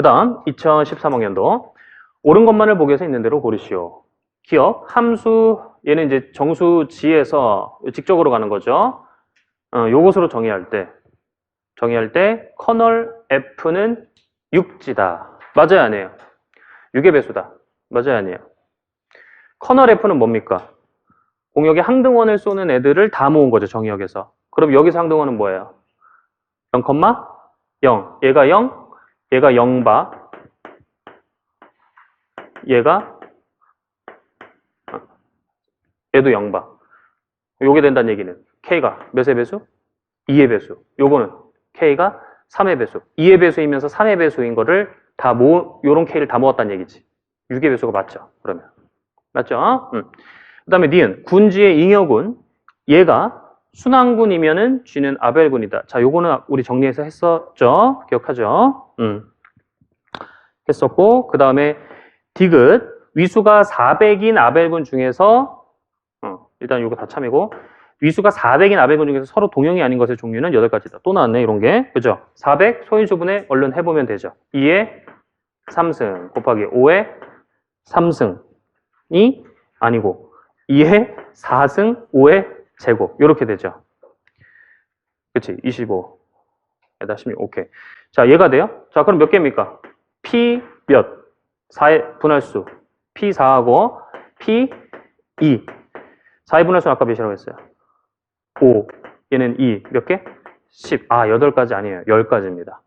그 다음 2013학년도 옳은 것만을 보기 위해서 있는 대로 고르시오. 기억, 함수, 얘는 이제 정수 지에서 직접으로 가는 거죠. 어, 요것으로 정의할 때, 정의할 때 커널 F는 6지다. 맞아요, 아니에요? 6의 배수다. 맞아요, 아니에요? 커널 F는 뭡니까? 공역에 항등원을 쏘는 애들을 다 모은 거죠, 정의역에서. 그럼 여기서 항등원은 뭐예요? 0, 0. 얘가 0, 얘가 0바, 얘가 아, 얘도 0바. 요게 된다는 얘기는 K가 몇의 배수? 2의 배수. 요거는 K가 3의 배수. 2의 배수이면서 3의 배수인 거를 다 모, 요런 K를 다 모았다는 얘기지. 6의 배수가 맞죠? 그러면. 맞죠? 음. 그 다음에 니은. 군지의 잉여군. 얘가 순항군이면은 쥐는 아벨군이다. 자, 요거는 우리 정리해서 했었죠? 기억하죠? 음. 했었고, 그 다음에 디귿. 위수가 400인 아벨군 중에서, 어, 일단 요거 다 참이고, 위수가 400인 아벨군 중에서 서로 동형이 아닌 것의 종류는 8가지다. 또 나왔네, 이런 게. 그죠? 400 소인수분해 얼른 해보면 되죠. 2에 3승 곱하기 5에 3승이 아니고 2에 4승 5의 제곱 이렇게 되죠. 그치? 25 에다 16 오케이. 자 얘가 돼요? 자 그럼 몇 개입니까? P 몇? 4의 분할수 P 4하고 P 2 4의 분할수는 아까 몇이라고 했어요? 5 얘는 2 몇 개? 10. 아 8가지 아니에요. 10가지입니다.